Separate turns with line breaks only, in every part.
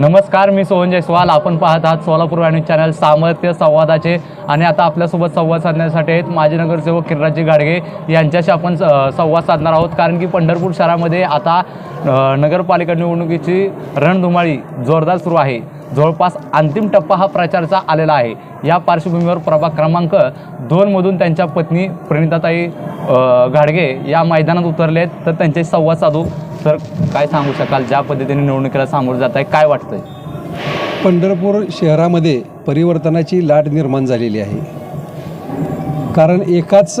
नमस्कार मी सोहन जयस्वाल. आपण पाहत आहात सोलापूर न्यूज चॅनल सामर्थ्य संवादाचे. आणि आता आपल्यासोबत संवाद साधण्यासाठी आहेत माजी नगरसेवक किर्राजी गाडगे. यांच्याशी आपण संवाद साधणार आहोत. कारण की पंढरपूर शहरामध्ये आता नगरपालिका निवडणुकीची रणधुमाळी जोरदार सुरू आहे. जवळपास अंतिम टप्पा हा प्रचाराचा आलेला आहे. या पार्श्वभूमीवर प्रभाग क्रमांक दोनमधून त्यांच्या पत्नी प्रणिताताई अ, घाडगे या मैदानात उतरले आहेत. तर त्यांच्याशी संवाद साधू. तर काय सांगू शकाल? ज्या पद्धतीने निवडणुकीला सामोरं जात आहे काय वाटतंय?
पंढरपूर शहरामध्ये परिवर्तनाची लाट निर्माण झालेली आहे. कारण एकाच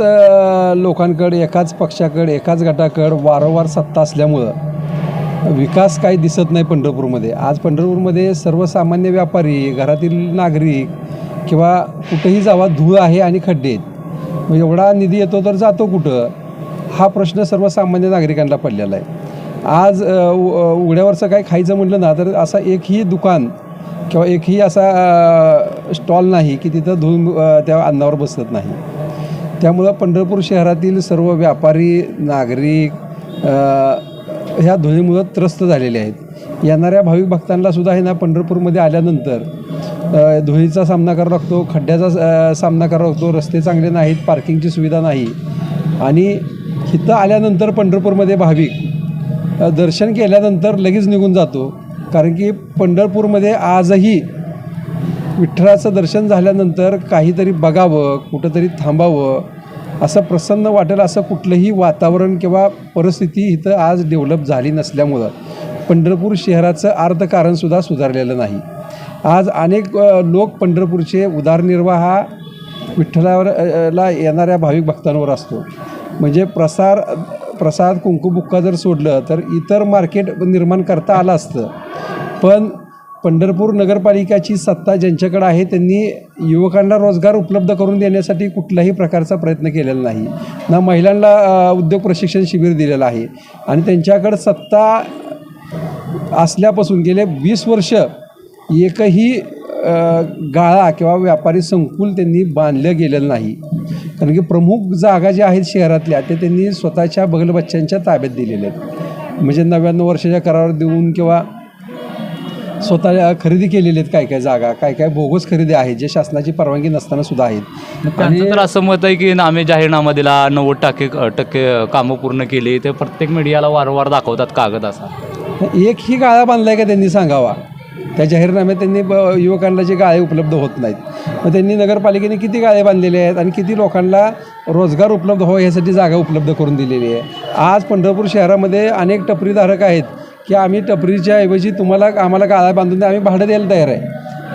लोकांकडे एकाच पक्षाकडे एकाच गटाकडे वारंवार सत्ता असल्यामुळं विकास काही दिसत नाही पंढरपूरमध्ये. आज पंढरपूरमध्ये सर्वसामान्य व्यापारी घरातील नागरिक किंवा कुठंही जावा धूळ आहे आणि खड्डे आहेत. मग एवढा निधी येतो तर जातो कुठं? हा प्रश्न सर्वसामान्य नागरिकांना पडलेला आहे. आज उ- उघड्यावरचं काही खायचं म्हटलं ना तर असा एकही दुकान किंवा एकही असा स्टॉल नाही की तिथं धूळ त्या अन्नावर बसत नाही. त्यामुळं पंढरपूर शहरातील सर्व व्यापारी नागरिक ह्या धुळीमुळं त्रस्त झालेले आहेत. येणाऱ्या भाविक भक्तांना सुद्धा हे ना पंढरपूरमध्ये आल्यानंतर धुळीचा सामना करावा लागतो खड्ड्याचा सामना करावा लागतो रस्ते चांगले नाहीत पार्किंगची सुविधा नाही. आणि इथं आल्यानंतर पंढरपूरमध्ये भाविक दर्शन केल्यानंतर लगेच निघून जातो. कारण की पंढरपूरमध्ये आजही विठ्ठलाचं दर्शन झाल्यानंतर काहीतरी बघावं कुठंतरी थांबावं असं प्रसन्न वाटेल असं कुठलंही वातावरण किंवा परिस्थिती इथं आज डेव्हलप झाली नसल्यामुळं. पंढरपूर शहराचं अर्थकारणसुद्धा सुधारलेलं नाही. आज अनेक लोक पंढरपूरचे उदारनिर्वाह हा विठ्ठलावर ला येणाऱ्या भाविक भक्तांवर असतो. म्हणजे प्रसार प्रसाद कुंकू बुक्का जर सोडलं तर इतर मार्केट निर्माण करता आलं असतं. पण पंढरपूर नगरपालिकाची सत्ता ज्यांच्याकडे आहे त्यांनी युवकांना रोजगार उपलब्ध करून देण्यासाठी कुठलाही प्रकारचा प्रयत्न केलेला नाही. ना महिलांना उद्योग प्रशिक्षण शिबिर दिलेलं आहे. आणि त्यांच्याकडं सत्ता असल्यापासून गेले वीस वर्ष एकही गाळा किंवा व्यापारी संकुल त्यांनी बांधलं गेलेलं नाही. कारण की प्रमुख जागा ज्या आहेत शहरातल्या ते त्यांनी स्वतःच्या बगलबच्च्यांच्या ताब्यात दिलेल्या आहेत. म्हणजे नव्याण्णव वर्षाच्या करारावर देऊन किंवा स्वतः खरेदी केलेल्या आहेत काय काय जागा काय काय बोगस खरेदी आहेत जे शासनाची परवानगी नसताना सुद्धा आहेत.
तर असं मत आहे की आम्ही जाहीरनामा दिला नव्वद टक्के टक्के कामं पूर्ण केली ते प्रत्येक मीडियाला वारंवार दाखवतात कागद असा.
एकही गाळा बांधलाय का त्यांनी सांगावा? त्या जाहीरनाम्यात त्यांनी ब- युवकांना जे गाळे उपलब्ध होत नाहीत. मग त्यांनी नगरपालिकेने किती गाळे बांधलेले आहेत आणि किती लोकांना रोजगार उपलब्ध व्हावं यासाठी जागा उपलब्ध करून दिलेली आहे. आज पंढरपूर शहरामध्ये अनेक टपरीधारक आहेत की आम्ही टपरीच्या ऐवजी तुम्हाला आम्हाला गाळा बांधून द्या आम्ही भाडं द्यायला तयार आहे.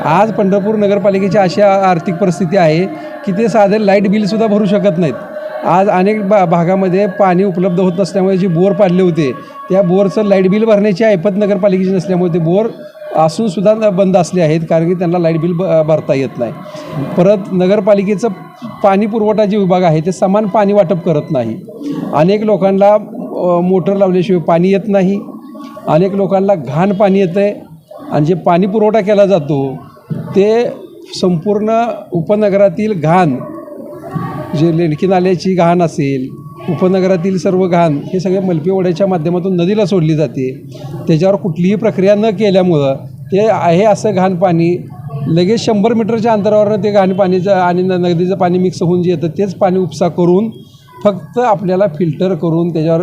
आज पंढरपूर नगरपालिकेची अशी आर्थिक परिस्थिती आहे की ते साधे लाइट बिलसुद्धा भरू शकत नाहीत. आज अनेक बा भागामध्ये पाणी उपलब्ध होत नसल्यामुळे जे बोर पाडले होते त्या बोरचं लाइट बिल भरण्याची ऐपत नगरपालिकेची नसल्यामुळे ते बोर असून सुद्धा बंद असले आहेत कारण की त्यांना लाइट बिल ब भरता येत नाही. परत नगरपालिकेचं पाणी पुरवठा जे विभाग आहे ते समान पाणी वाटप करत नाही. अनेक लोकांना मोटर लावल्याशिवाय पाणी येत नाही. अनेक लोकांना घाण पाणी येतं आहे आणि जे पाणी पुरवठा केला जातो ते संपूर्ण उपनगरातील घाण जे लेडकी नाल्याची घाण असेल उपनगरातील सर्व घाण हे सगळे मलपी माध्यमातून नदीला सोडली जाते. त्याच्यावर कुठलीही प्रक्रिया न केल्यामुळं ते आहे असं घाण पाणी. लगेच शंभर मीटरच्या अंतरावरनं ते घाण पाणीचं आणि न- नदीचं पाणी मिक्स होऊन जे येतं तेच पाणी उपसा करून फक्त आपल्याला फिल्टर करून त्याच्यावर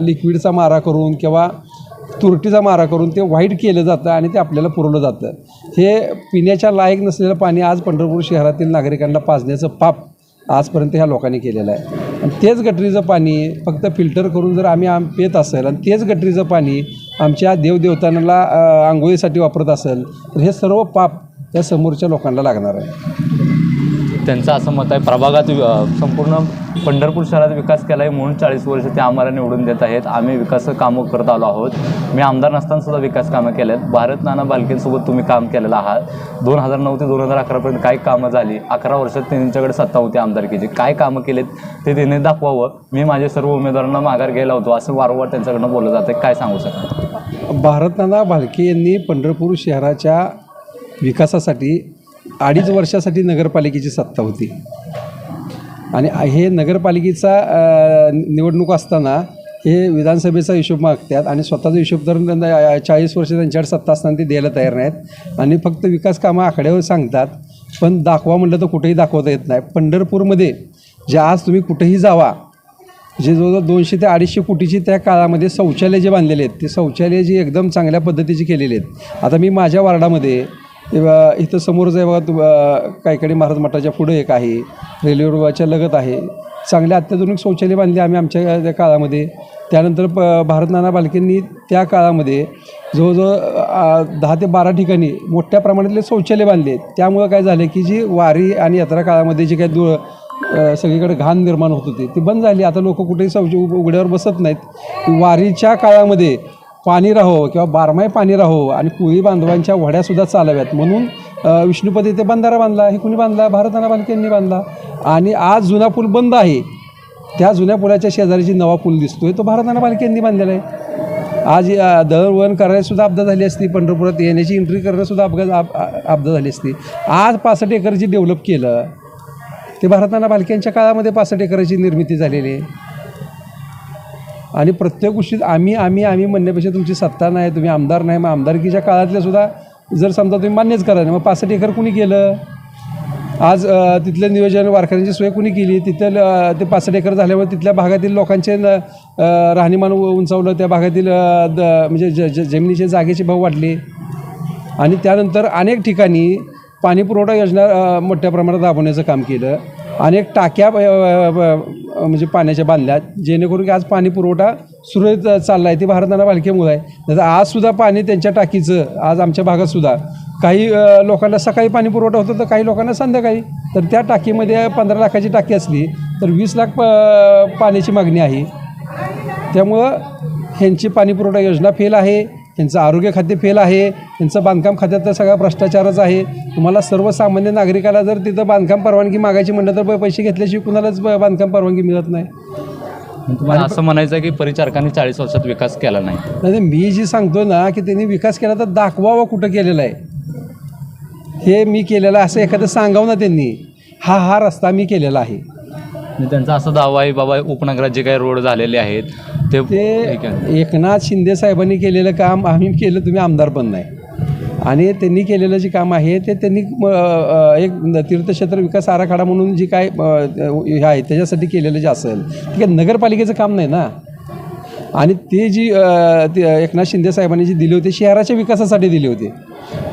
लिक्विडचा मारा करून किंवा तुरटीचा मारा करून ते व्हाईट केलं जातं आणि ते आपल्याला पुरवलं जातं. हे पिण्याच्या लायक नसलेलं पाणी आज पंढरपूर शहरातील नागरिकांना पाजण्याचं पाप. आजपर्यंत ह्या लोकांनी केलेलं आहे. आणि तेच गटरीचं पाणी फक्त फिल्टर करून जर आम्ही आम पेत असेल आणि तेच गटरीचं पाणी आमच्या देवदेवतांना आंघोळीसाठी वापरत असेल तर हे सर्व पाप या समोरच्या लोकांना लागणार आहे.
त्यांचं असं मत आहे प्रभागात संपूर्ण पंढरपूर शहरात विकास केला आहे म्हणून चाळीस वर्ष ते आम्हाला निवडून देत आहेत. आम्ही विकास कामं करत आलो आहोत. मी आमदार नसतानासुद्धा विकास कामं केले आहेत भारत नाना बालकेंसोबत तुम्ही काम केलेलं आहात. दोन हजार नऊ ते दोन हजार अकरापर्यंत काय कामं झाली? अकरा वर्षात त्यांच्याकडे सत्ता होती आमदारकीची. काय कामं केलेत? ते त्यांनी दाखवावं. मी माझ्या सर्व उमेदवारांना माघार घ्यायला होतो. असं वारंवार त्यांच्याकडनं बोललं जातं काय सांगू शकता?
भारतनाना भालके यांनी पंढरपूर शहराच्या विकासासाठी अडीच वर्षासाठी नगरपालिकेची सत्ता होती. आणि हे नगरपालिकेचा निवडणूक असताना हे विधानसभेचा हिशोब मागतात आणि स्वतःचा हिशोब तर त्यांना चाळीस वर्ष त्यांच्याकडे सत्ता असताना ते द्यायला तयार नाहीत. आणि फक्त विकास कामं आकड्यावर सांगतात पण दाखवा म्हटलं तर कुठेही दाखवता येत नाही. पंढरपूरमध्ये जे आज तुम्ही कुठेही जावा जे जवळजवळ दोनशे ते अडीचशे कोटीची त्या काळामध्ये शौचालय जे बांधलेले आहेत ते शौचालय जे एकदम चांगल्या पद्धतीचे केलेले आहेत. आता मी माझ्या वार्डामध्ये किंवा इथं समोरच आहे बघा तु कायकडे महाराज मठाच्या पुढं एक आहे. रेल्वे रोडच्या लगत आहे. चांगले अत्याधुनिक शौचालय बांधले आम्ही आमच्या त्या काळामध्ये. त्यानंतर प भारत नाना बालकेंनी त्या काळामध्ये जवळजवळ दहा ते बारा ठिकाणी मोठ्या प्रमाणातले शौचालय बांधले. त्यामुळं काय झालं की जी वारी आणि यात्रा काळामध्ये जी काही दुळ सगळीकडे घाण निर्माण होत होती ती बंद झाली. आता लोक कुठेही शौच उघड्यावर बसत नाहीत. वारीच्या काळामध्ये पाणी राहो किंवा बारमाही पाणी राहो आणि कुळी बांधवांच्या वड्यासुद्धा चालाव्यात. म्हणून विष्णुपती विष्णुपदी ते बंधारा बांधला हे कुणी बांधला? भारताना बालकेंनी बांधला. आणि आज जुना पूल बंद आहे. त्या जुन्या पुलाच्या शेजारीची नवा पूल दिसतोय तो भारताना बालकेंनी बांधलेला आहे. आज दळणवळण करायलासुद्धा अपघात झाली असती. पंढरपुरात येण्याची एंट्री करायलासुद्धा अपघात अपघात झाली असती. आज पासष्ट एकर जे डेव्हलप केलं ते भारताना बालक्यांच्या काळामध्ये पासष्ट एकराची निर्मिती झालेली आहे. आणि प्रत्येक गोष्टीत आम्ही आम्ही आम्ही म्हणण्यापेक्षा तुमची सत्ता नाही तुम्ही आमदार नाही मग आमदारकीच्या काळातल्या सुद्धा जर समजा तुम्ही मान्यच करा नाही मग पासष्ट एकर कुणी केलं? आज तिथलं नियोजन वारकऱ्यांची सोय कुणी केली? तिथलं ते पासष्ट एकर झाल्यामुळे तिथल्या भागातील लोकांचे राहणीमान उंचावलं त्या भागातील द म्हणजे ज ज जमिनीचे जागेचे भाव वाढले. आणि त्यानंतर अनेक ठिकाणी पाणीपुरवठा योजना मोठ्या प्रमाणात राबवण्याचं काम केलं. अनेक टाक्या म्हणजे पाण्याच्या बांधल्या जेणेकरून की आज पाणी पुरवठा सुरळीत चालला आहे ते भारताना बालकेमुळे आहे नाही आजसुद्धा पाणी त्यांच्या टाकीचं आज आमच्या भागातसुद्धा काही लोकांना सकाळी पाणी पुरवठा होतो तर काही लोकांना संध्याकाळी. तर त्या टाकीमध्ये पंधरा लाखाची टाकी असली तर वीस लाख प पाण्याची मागणी आहे. त्यामुळं ह्यांची पाणीपुरवठा योजना फेल आहे. ह्यांचं आरोग्य खाते फेल आहे ह्यांचं बांधकाम खात्यात तर सगळा भ्रष्टाचारच आहे. तुम्हाला सर्वसामान्य नागरिकाला जर तिथं बांधकाम परवानगी मागायची म्हणलं तर पैसे घेतल्याशिवाय कुणालाच बांधकाम परवानगी मिळत नाही.
तुम्हाला असं म्हणायचं आहे की परिचारकांनी चाळीस वर्षात विकास केला नाही.
मी जी सांगतो ना की त्यांनी विकास केला तर दाखवावं कुठं केलेला आहे. हे मी केलेलं असं एखादं सांगावं ना त्यांनी हा हा रस्ता मी केलेला आहे.
आणि त्यांचा असा दावा आहे बाबा उपनगरात जे काही रोड झालेले आहेत ते ठीक आहे.
ते एकनाथ शिंदे साहेबांनी केलेलं काम आम्ही केलं तुम्ही आमदार पण नाही. आणि त्यांनी केलेलं जे काम आहे ते त्यांनी म, अ, एक तीर्थक्षेत्र विकास आराखडा म्हणून जी काय अ, हे आहे त्याच्यासाठी केलेलं जे असेल ठीक आहे नगरपालिकेचं काम नाही ना? आणि ते जी अ, ते एकनाथ शिंदे साहेबांनी जी दिले होते शहराच्या विकासासाठी दिले होते.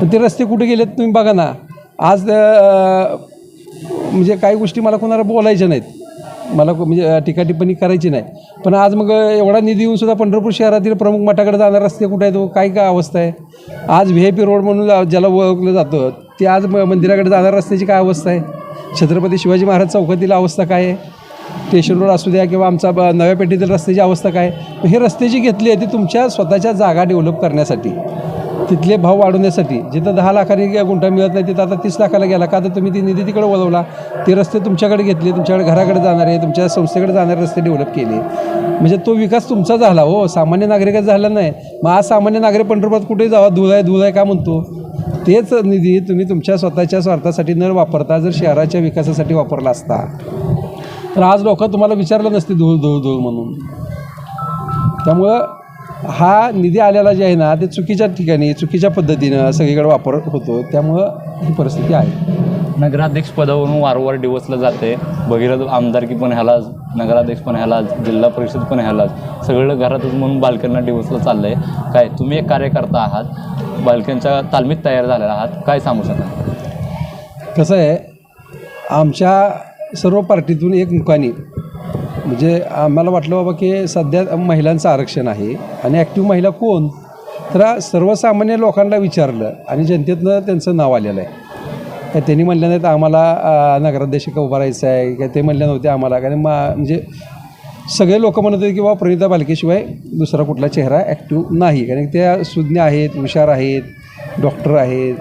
पण ते रस्ते कुठे गेलेत तुम्ही बघा ना? आज अ, म्हणजे काही गोष्टी मला कोणाला बोलायच्या नाहीत. मला म्हणजे अ, टीका टिप्पणी करायची नाही. पण आज मग एवढा निधी येऊन सुद्धा पंढरपूर शहरातील प्रमुख मठाकडे जाणारे रस्ते कुठे आहेत? काय काय अवस्था आहे? आज व्ही आय पी रोड म्हणून ज्याला ओळखलं जातं ते आज म- मंदिराकडे जाणाऱ्या रस्त्याची काय अवस्था आहे? छत्रपती शिवाजी महाराज चौकातील अवस्था काय आहे? स्टेशन रोड असू द्या किंवा आमचा नव्या पेठेतील रस्त्याची अवस्था काय हे रस्ते जी घेतली आहे ती तुमच्या स्वतःच्या जागा डेव्हलप करण्यासाठी. तिथले भाव वाढवण्यासाठी जिथं दहा लाखांनी गुंठा मिळत नाही तिथं आता तीस लाखाला गेला. का तर तुम्ही ती निधी तिकडे वळवला. ते रस्ते तुमच्याकडे घेतले तुमच्याकडे घराकडे जाणारे तुमच्या संस्थेकडे जाणारे रस्ते डेव्हलप केले. म्हणजे तो विकास तुमचा झाला हो. सामान्य नागरिकाचा झाला नाही. मग आज सामान्य नागरिक पंढरपुरात कुठे जावा? धुळ आहे धुळ आहे का म्हणतो? तेच निधी तुम्ही तुमच्या स्वतःच्या स्वार्थासाठी न वापरता जर शहराच्या विकासासाठी वापरला असता. तर आज लोक तुम्हाला विचारलं नसते धूळ धूळ धूळ म्हणून. त्यामुळं हा निधी आलेला जे आहे ना ते चुकीच्या ठिकाणी चुकीच्या पद्धतीनं सगळीकडे वापर होतो. त्यामुळं ही परिस्थिती आहे.
नगराध्यक्ष पदावरून वारंवार डिवसलं जाते. भगीरथ आमदारकी पण ह्यालाच नगराध्यक्ष पण ह्यालाच जिल्हा परिषद पण ह्यालाच. सगळं घरातच म्हणून बालकांना डिवसलं चाललं आहे काय तुम्ही एक कार्यकर्ता आहात. बालकांच्या तालमीत तयार झालेला आहात. काय सांगू शकाल?
कसं आहे आमच्या सर्व पार्टीतून एक मुखानी म्हणजे आम्हाला वाटलं बाबा की सध्या महिलांचं आरक्षण आहे आणि ॲक्टिव्ह महिला कोण? तर सर्वसामान्य लोकांना विचारलं आणि जनतेतनं त्यांचं नाव आलेलं आहे. काय त्यांनी म्हणलं नाही तर आम्हाला नगराध्यक्ष का उभा राहायचं आहे? काय ते म्हणले नव्हते आम्हाला. कारण मा म्हणजे सगळे लोक म्हणत होते की बाबा प्रणिता बालकेशिवाय दुसरा कुठला चेहरा ॲक्टिव्ह नाही. कारण त्या सुज्ञ आहेत हुशार आहेत डॉक्टर आहेत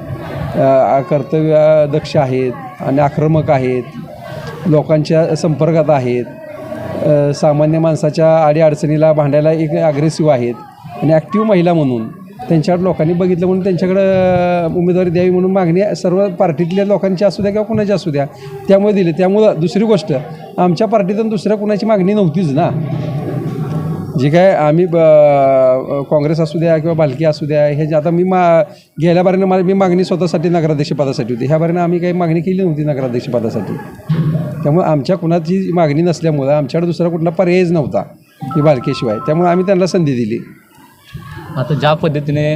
कर्तव्य दक्ष आहेत आणि आक्रमक आहेत. लोकांच्या संपर्कात आहेत. सामान्य माणसाच्या अडीअडचणीला भांडायला एक अग्रेसिव्ह आहेत. आणि ॲक्टिव्ह महिला म्हणून त्यांच्याकडे लोकांनी बघितलं म्हणून त्यांच्याकडं उमेदवारी द्यावी म्हणून मागणी सर्व पार्टीतल्या लोकांची असू द्या किंवा कुणाची असू द्या त्यामुळे दिली. त्यामुळं दुसरी गोष्ट आमच्या पार्टीतून दुसऱ्या कुणाची मागणी नव्हतीच ना. जे काय आम्ही ब- काँग्रेस असू द्या किंवा भालकी असू द्या हे जे आता मी मा गेल्या बारीनं मला मी मागणी स्वतःसाठी नगराध्यक्षपदासाठी होती. ह्या बारीनं आम्ही काही मागणी केली नव्हती नगराध्यक्षपदासाठी. त्यामुळे आमच्या कुणाची मागणी नसल्यामुळं आमच्याकडे दुसरा कुठला पर्यायच नव्हता की भालकेशिवाय त्यामुळे आम्ही त्यांना संधी दिली.
आता ज्या पद्धतीने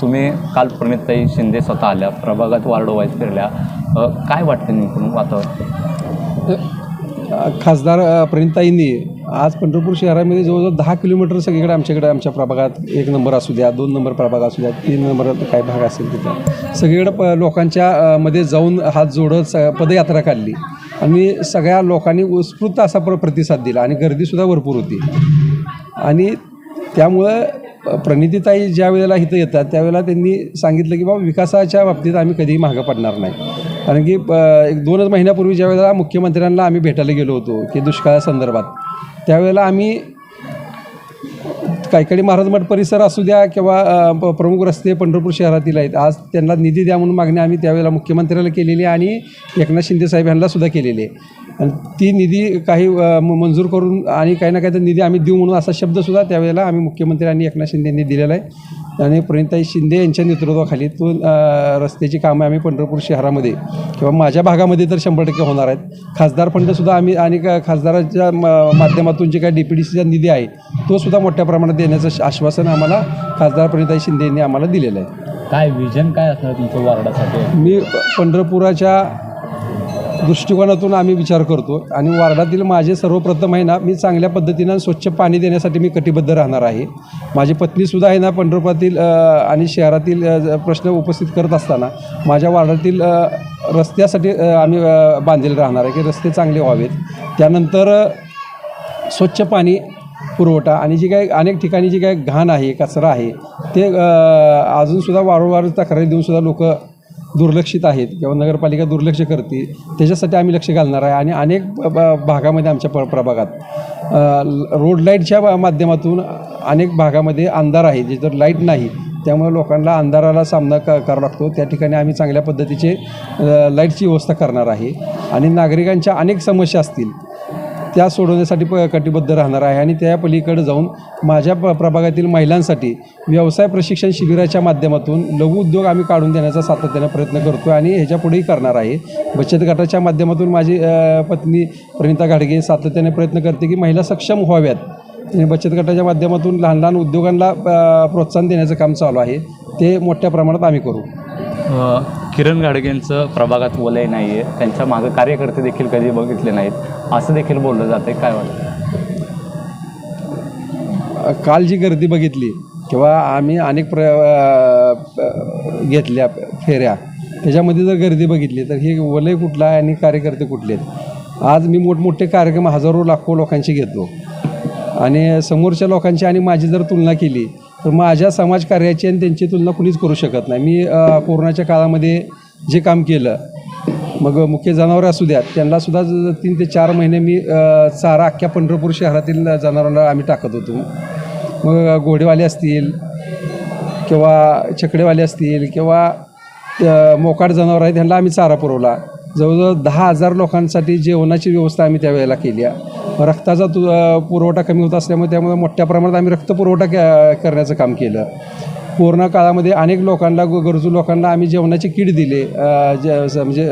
तुम्ही काल प्रणिताई शिंदे स्वतः आल्या प्रभागात वार्ड वाईज फिरल्या काय वाटतं नेमकं वातावरण?
खासदार प्रणिताईंनी आज पंढरपूर शहरामध्ये जवळजवळ दहा किलोमीटर सगळीकडे आमच्याकडे आमच्या प्रभागात एक नंबर असू द्या दोन नंबर प्रभाग असू द्या तीन नंबर काय भाग असेल तिथं. सगळीकडे प लोकांच्या मध्ये जाऊन हात जोडत स पदयात्रा काढली. आणि सगळ्या लोकांनी उत्स्फूर्त असा प्र प्रतिसाद दिला आणि गर्दीसुद्धा भरपूर होती. आणि त्यामुळं प्रणितीताई ज्या वेळेला इथं येतात त्यावेळेला त्यांनी सांगितलं की बाबा विकासाच्या बाबतीत आम्ही कधीही मागं पडणार नाही. कारण की एक दोनच महिन्यापूर्वी ज्या वेळेला मुख्यमंत्र्यांना आम्ही भेटायला गेलो होतो की दुष्काळासंदर्भात त्यावेळेला आम्ही कायकडी महाराज मठ परिसर असू द्या किंवा प- प्रमुख रस्ते पंढरपूर शहरातील आहेत. आज त्यांना निधी द्या म्हणून मागणी आम्ही त्यावेळेला मुख्यमंत्र्याला केलेली आणि एकनाथ शिंदे साहेब यांना सुद्धा केलेली आहे. आणि ती निधी काही मंजूर करून आणि काही ना काही तर निधी आम्ही देऊ म्हणून असा शब्दसुद्धा त्यावेळेला आम्ही मुख्यमंत्री आणि एकनाथ शिंदे यांनी दिलेला आहे. आणि प्रणिताई शिंदे यांच्या नेतृत्वाखाली तो रस्त्याची कामं आम्ही पंढरपूर शहरामध्ये किंवा माझ्या भागामध्ये तर शंभर टक्के होणार आहेत. खासदार फंडसुद्धा आम्ही आणि खासदाराच्या म- माध्यमातून जे काही डी पी डी सीचा निधी आहे तो सुद्धा मोठ्या प्रमाणात देण्याचं आश्वासन आम्हाला खासदार प्रणिताई शिंदे यांनी आम्हाला दिलेलं आहे.
काय विजन काय असणार तुमचं वार्डासाठी?
मी पंढरपुराच्या दृष्टिकोनातून आम्ही विचार करतो आणि वार्डातील माझे सर्वप्रथम आहे ना मी चांगल्या पद्धतीनं स्वच्छ पाणी देण्यासाठी मी कटिबद्ध राहणार आहे. माझी पत्नीसुद्धा आहे ना पंढरपुरातील आणि शहरातील प्रश्न उपस्थित करत असताना माझ्या वार्डातील रस्त्यासाठी आम्ही अ, बांधलेले राहणार आहे की रस्ते चांगले व्हावेत. त्यानंतर स्वच्छ पाणी पुरवठा आणि जी काही अनेक ठिकाणी जी काही घाण आहे कचरा आहे ते अजूनसुद्धा वारंवार तक्रारी देऊनसुद्धा लोक दुर्लक्षित आहेत किंवा नगरपालिका दुर्लक्ष करते त्याच्यासाठी आम्ही लक्ष घालणार आहे. आणि अनेक भागामध्ये आमच्या प प्रभागात रोड लाईटच्या माध्यमातून अनेक भागामध्ये अंधार आहे. जे जर लाइट नाही त्यामुळे लोकांना अंधाराला सामना क करावा लागतो. त्या ठिकाणी आम्ही चांगल्या पद्धतीचे लाईटची व्यवस्था करणार आहे. आणि नागरिकांच्या अनेक समस्या असतील त्या सोडवण्यासाठी प कटिबद्ध राहणार आहे. आणि त्या पलीकडे जाऊन माझ्या प प्रभागातील महिलांसाठी व्यवसाय प्रशिक्षण शिबिराच्या माध्यमातून लघु उद्योग आम्ही काढून देण्याचा सातत्याने प्रयत्न करतो आणि ह्याच्या पुढेही करणार आहे. बचत गटाच्या माध्यमातून माझी पत्नी प्रणिता घाडगे सातत्याने प्रयत्न करते की महिला सक्षम व्हाव्यात. आणि बचत गटाच्या माध्यमातून लहान लहान उद्योगांना प्रोत्साहन देण्याचं काम चालू आहे. ते मोठ्या प्रमाणात आम्ही करू.
किरण गाडगेंचं प्रभागात वलय नाही आहे त्यांच्या मागं कार्यकर्ते देखील कधी बघितले नाहीत. असं देखील बोललं जाते काय वाटतं?
काल जी गर्दी बघितली किंवा आम्ही अनेक प्र घेतल्या फेऱ्या त्याच्यामध्ये जर गर्दी बघितली तर हे वलय कुठला आहे आणि कार्यकर्ते कुठले आहेत? आज मी मोठमोठे कार्यक्रम हजारो लाखो लोकांचे घेतो. आणि समोरच्या लोकांची आणि माझी जर तुलना केली तर माझ्या समाजकार्याची आणि त्यांची तुलना कुणीच करू शकत नाही. मी कोरोनाच्या काळामध्ये जे काम केलं मग मुख्य जनावरं असू द्यात त्यांनासुद्धा तीन ते चार महिने मी चारा अख्ख्या पंढरपूर शहरातील जनावरांना आम्ही टाकत होतो. मग घोडेवाले असतील किंवा छकडेवाले असतील किंवा मोकाट जनावर आहेत त्यांना आम्ही चारा पुरवला. जवळजवळ दहा हजार लोकांसाठी जेवणाची व्यवस्था आम्ही त्यावेळेला केली आहे. रक्ताचा तु पुरवठा कमी होत असल्यामुळे त्यामुळे मोठ्या प्रमाणात आम्ही रक्त पुरवठा करण्याचं काम केलं. कोरोना काळामध्ये अनेक लोकांना ग- गरजू लोकांना आम्ही जेवणाचे किट दिले जे म्हणजे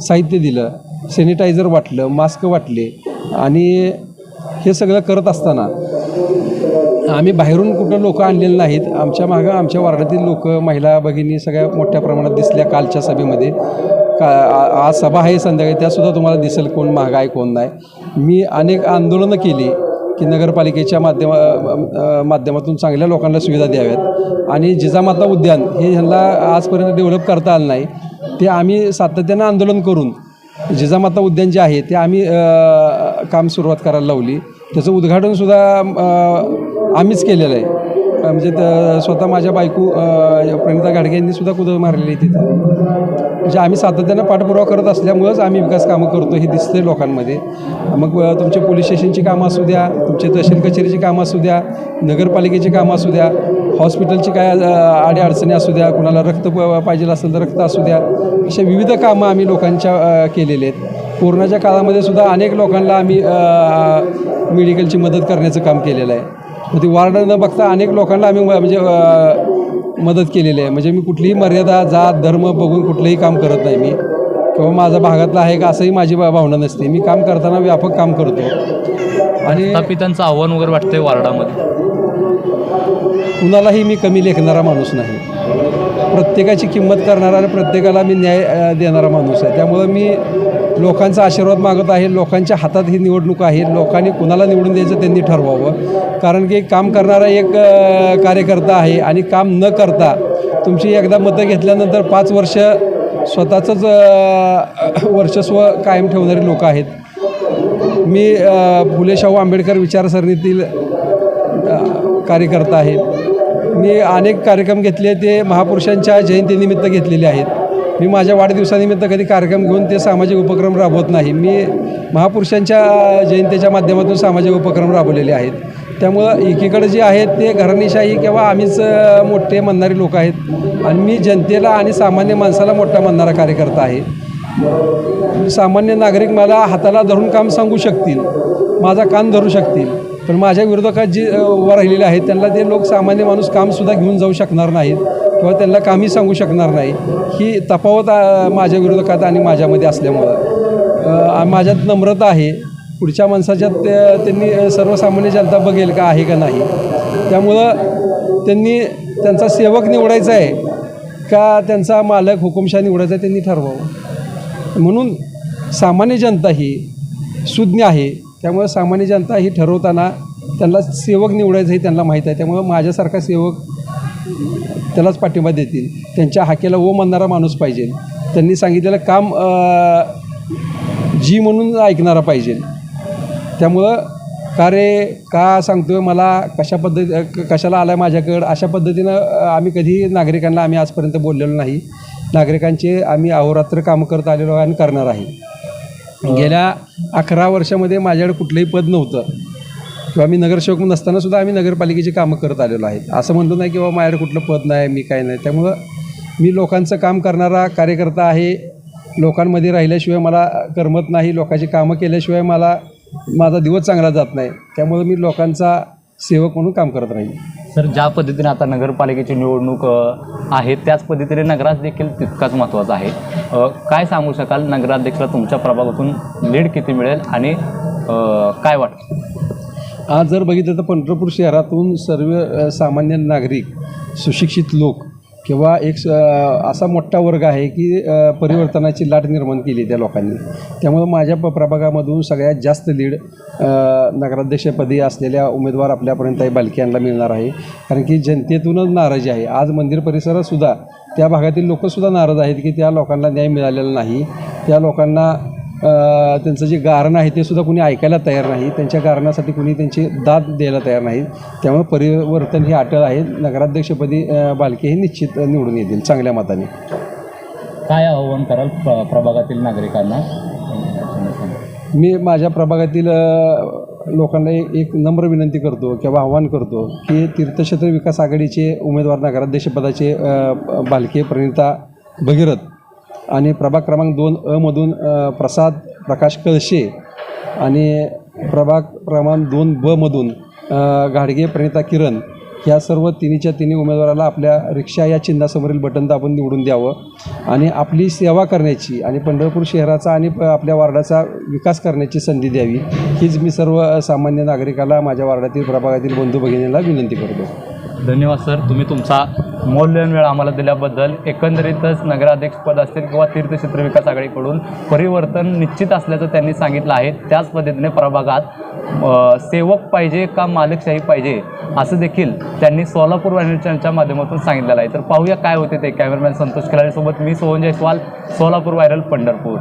साहित्य दिलं सॅनिटायझर वाटलं मास्क वाटले आणि हे सगळं करत असताना आम्ही बाहेरून कुठं लोक आणलेले नाहीत. आमच्या मागं आमच्या वार्डातील लोक महिला भगिनी सगळ्या मोठ्या प्रमाणात दिसल्या कालच्या सभेमध्ये. का आ- आज सभा आहे संध्याकाळी त्यासुद्धा तुम्हाला दिसेल कोण महाग आहे कोण नाही. मी अनेक आंदोलनं केली की नगरपालिकेच्या माध्यमा माध्यमातून चांगल्या लोकांना सुविधा द्याव्यात. आणि जिजामाता उद्यान हे ह्यांना आजपर्यंत डेव्हलप करता आलं नाही. ते आम्ही सातत्यानं आंदोलन करून जिजामाता उद्यान जे आहे ते आम्ही काम सुरुवात करायला लावली. त्याचं उद्घाटनसुद्धा आम्हीच केलेलं आहे. म्हणजे त- स्वतः माझ्या बायको प्रणिता घाडगे यांनी सुद्धा कुदळ मारलेली तिथं. म्हणजे आम्ही सातत्यानं पाठपुरावा करत असल्यामुळंच आम्ही विकास कामं करतो हे दिसते लोकांमध्ये. मग तुमचे पोलीस स्टेशनची कामं असू द्या तुमचे तहसील कचेरीची कामं असू द्या नगरपालिकेची कामं असू द्या हॉस्पिटलची काय अ, अडीअडचणी असू द्या कुणाला रक्त प- पाहिजे असेल तर रक्त असू द्या अशा विविध कामं आम्ही लोकांच्या केलेले आहेत. कोरोनाच्या काळामध्ये सुद्धा अनेक लोकांना आम्ही मेडिकलची मदत करण्याचं काम केलेलं आहे. मग ती वार्ड न बघता अनेक लोकांना आम्ही म्हणजे मदत केलेली आहे. म्हणजे मी कुठलीही मर्यादा जात धर्म बघून कुठलंही काम करत नाही मी. किंवा माझा भागातला आहे का असंही माझी भावना नसते. मी काम करताना व्यापक काम करतो. आणि
स्थापितांचं आव्हान वगैरे वाटतंय वार्डामध्ये?
कुणालाही मी कमी लेखणारा माणूस नाही. प्रत्येकाची किंमत करणारा आणि प्रत्येकाला मी न्याय देणारा माणूस आहे. त्यामुळं मी लोकांचा आशीर्वाद मागत आहे लोकांच्या हातात ही निवडणूक आहे लोकांनी कुणाला निवडून द्यायचं त्यांनी ठरवावं. कारण की काम करणारा एक कार्यकर्ता आहे आणि काम न करता तुमची एकदा मतं घेतल्यानंतर पाच वर्ष स्वतःचंच वर्चस्व कायम ठेवणारे लोक आहेत. मी फुले शाहू आंबेडकर विचारसरणीतील कार्यकर्ता आहे. मी अनेक कार्यक्रम घेतले ते महापुरुषांच्या जयंतीनिमित्त घेतलेले आहेत. मी माझ्या वाढदिवसानिमित्त कधी कार्यक्रम घेऊन ते सामाजिक उपक्रम राबवत नाही. मी महापुरुषांच्या जयंतीच्या माध्यमातून सामाजिक उपक्रम राबवलेले आहेत. त्यामुळं एकीकडे जे आहेत ते घराणीशाही किंवा आम्हीच मोठे म्हणणारे लोक आहेत. आणि मी जनतेला आणि सामान्य माणसाला मोठा म्हणणारा कार्यकर्ता आहे. सामान्य नागरिक मला हाताला धरून काम सांगू शकतील. माझा कान धरू शकतील. पण माझ्या विरोधकात जे उभं उभा राहिलेले आहेत त्यांना ते लोक सामान्य माणूस कामसुद्धा घेऊन जाऊ शकणार नाहीत किंवा त्यांना कामही सांगू शकणार नाही ही तफावत माझ्या विरोधकात आणि माझ्यामध्ये असल्यामुळं. माझ्यात नम्रता आहे. पुढच्या माणसाच्यात त्यांनी सर्वसामान्य जनता बघेल का आहे का नाही. त्यामुळं त्यांनी त्यांचा सेवक निवडायचा आहे का त्यांचा मालक हुकुमशाह निवडायचा आहे त्यांनी ठरवावं. म्हणून सामान्य जनता ही सुज्ञ आहे. त्यामुळे सामान्य जनता ही ठरवताना त्यांना सेवक निवडायचं हे त्यांना माहीत आहे. त्यामुळं माझ्यासारखा सेवक त्यालाच पाठिंबा देतील. त्यांच्या हाकेला ओ म्हणणारा माणूस पाहिजे. त्यांनी सांगितलेलं काम जी म्हणून ऐकणारा पाहिजे. त्यामुळं का रे का सांगतोय मला कशा पद्धती कशाला आला आहे माझ्याकडं? अशा पद्धतीनं आम्ही कधी नागरिकांना आम्ही आजपर्यंत बोललेलो नाही. नागरिकांचे आम्ही अहोरात्र कामं करत आलेलो आहे आणि करणार आहे. गेल्या अकरा वर्षामध्ये माझ्याकडे कुठलंही पद नव्हतं. किंवा मी नगरसेवक नसताना सुद्धा आम्ही नगरपालिकेची कामं करत आलेलो आहेत. असं म्हणतो नाही की बाबा माझ्याकडे कुठलं पद नाही मी काय नाही. त्यामुळं मी लोकांचं काम करणारा कार्यकर्ता आहे. लोकांमध्ये राहिल्याशिवाय मला करमत नाही. लोकांची कामं केल्याशिवाय मला माझा दिवस चांगला जात नाही. त्यामुळं मी लोकांचा सेवक म्हणून काम करत राहील
तर ज्या पद्धतीने आता नगरपालिकेची निवडणूक आहे त्याच पद्धतीने नगराज देखील तितकाच महत्त्वाचा आहे. काय सांगू शकाल? नगराध्यक्षला तुमच्या प्रभागातून लीड किती मिळेल आणि काय वाटतं?
आज जर बघितलं तर पंढरपूर शहरातून सर्व सामान्य नागरिक सुशिक्षित लोक किंवा एक स- असा मोठा वर्ग आहे की परिवर्तनाची लाट निर्माण केली त्या लोकांनी. त्यामुळं माझ्या प प्रभागामधून सगळ्यात जास्त लीड नगराध्यक्षपदी असलेल्या उमेदवार आपल्यापर्यंत बालकी यांना मिळणार आहे. कारण की जनतेतूनच नाराजी आहे. आज मंदिर परिसरातसुद्धा त्या भागातील लोकंसुद्धा नाराज आहेत की त्या लोकांना न्याय मिळालेला नाही. त्या लोकांना त्यांचं जे गारणं आहे ते सुद्धा कुणी ऐकायला तयार नाही. त्यांच्या कारणासाठी कुणी त्यांची दाद द्यायला तयार नाही. त्यामुळे परिवर्तन ही अटळ आहे. नगराध्यक्षपदी बालके हे निश्चित निवडून येतील चांगल्या मताने.
काय आव्हान कराल प्र प्रभागातील नागरिकांना?
मी माझ्या प्रभागातील लोकांना एक नम्र विनंती करतो किंवा आव्हान करतो की तीर्थक्षेत्र विकास आघाडीचे उमेदवार नगराध्यक्षपदाचे बालके प्रणिता भगीरथ आणि प्रभाग क्रमांक दोन अमधून प्रसाद प्रकाश कळशे आणि प्रभाग क्रमांक दोन ब मधून घाडगे प्रणिता किरण. ह्या सर्व तिन्हीच्या तिन्ही उमेदवाराला आपल्या रिक्षा या चिन्हासमोरील बटन दाबून निवडून द्यावं. आणि आपली सेवा करण्याची आणि पंढरपूर शहराचा आणि प- आपल्या वार्डाचा विकास करण्याची संधी द्यावी हीच मी सर्व सामान्य नागरिकाला माझ्या वार्डातील प्रभागातील बंधू भगिनीला विनंती करतो.
धन्यवाद सर. तुम्ही तुमचा मौल्यवान वेळ आम्हाला दिल्याबद्दल एकंदरीतच नगराध्यक्षपद असतील किंवा तीर्थक्षेत्र विकास आघाडीकडून परिवर्तन निश्चित असल्याचं त्यांनी सांगितलं आहे. त्याच पद्धतीने प्रभागात सेवक पाहिजे का मालकशाही पाहिजे असं देखील त्यांनी सोलापूर वाहिनीच्या माध्यमातून सांगितलेलं आहे. तर पाहूया काय होते ते. कॅमेरामॅन संतोष खिलारीसोबत मी सोहन जयस्वाल सोलापूर व्हायरल पंढरपूर.